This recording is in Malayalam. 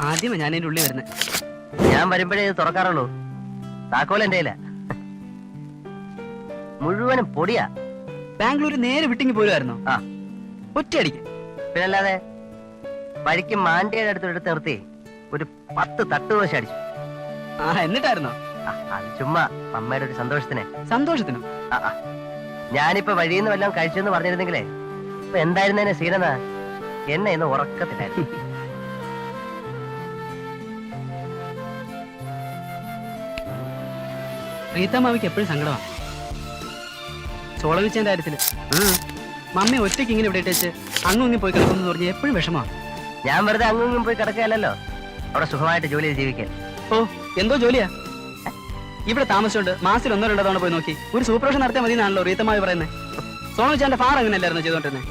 ആദ്യമേ ഞാൻ അതിന്റെ ഉള്ളിൽ വരുന്നത് ഞാൻ വരുമ്പോഴേ ഇത് തുറക്കാറുള്ളൂ. താക്കോൽ എന്റെ കയ്യിലാ. മുഴുവനും പൊടിയാ. ബാംഗ്ലൂർ നേരെ വിട്ടിങ്ങി പോരുമായിരുന്നോ ആ. ഒറ്റയടിക്ക്. പിന്നല്ലാതെ വഴിക്ക് മാണ്ടിയുടെ അടുത്ത് എടുത്ത് നിർത്തി ഒരു പത്ത് തട്ടുദോശ അടിച്ചു. ആ എന്നിട്ടായിരുന്നോ? ആ, അത് ചുമ്മാ അമ്മയുടെ ഒരു സന്തോഷത്തിന്. സന്തോഷത്തിനും. ആ, ആ. ഞാനിപ്പോ വഴിയിൽ നിന്ന് വല്ലതും കഴിച്ചെന്ന് പറഞ്ഞിരുന്നെങ്കിലേ ഇപ്പൊ എന്തായിരുന്നേനെ സീനന എന്നെ ഇന്ന് ഉറക്കത്തിലായിരുന്നു. റീത്തമ്മാവിക്ക് എപ്പോഴും സങ്കടമാണ് ചോളവിച്ചതിന്റെ കാര്യത്തിൽ ഉം. മമ്മി ഒറ്റയ്ക്ക് ഇങ്ങനെ ഇവിടെ ഇട്ടേച്ച് അങ്ങും ഇങ്ങനെ പോയി കിടക്കുന്നു പറഞ്ഞാൽ എപ്പോഴും വിഷമമാണ് ഞാൻ വെറുതെ അങ്ങും ഇങ്ങും പോയി കിടക്കുകയല്ലോ അവിടെ സുഖമായിട്ട് ജോലി ജീവിക്കാൻ. ഓ എന്തോ ജോലിയാ? ഇവിടെ താമസിച്ചോണ്ട് മാസത്തിൽ ഒന്നോ രണ്ടോ തവണ പോയി നോക്കി. ഒരു സൂപ്പർവിഷൻ നടത്തിയാൽ മതി എന്നാണല്ലോ റീത്തമ്മാവി പറയുന്നത് സോണു ചാന്റെ ഫാർ അങ്ങനെയല്ലായിരുന്നു ചെയ്തോണ്ടിരുന്നത്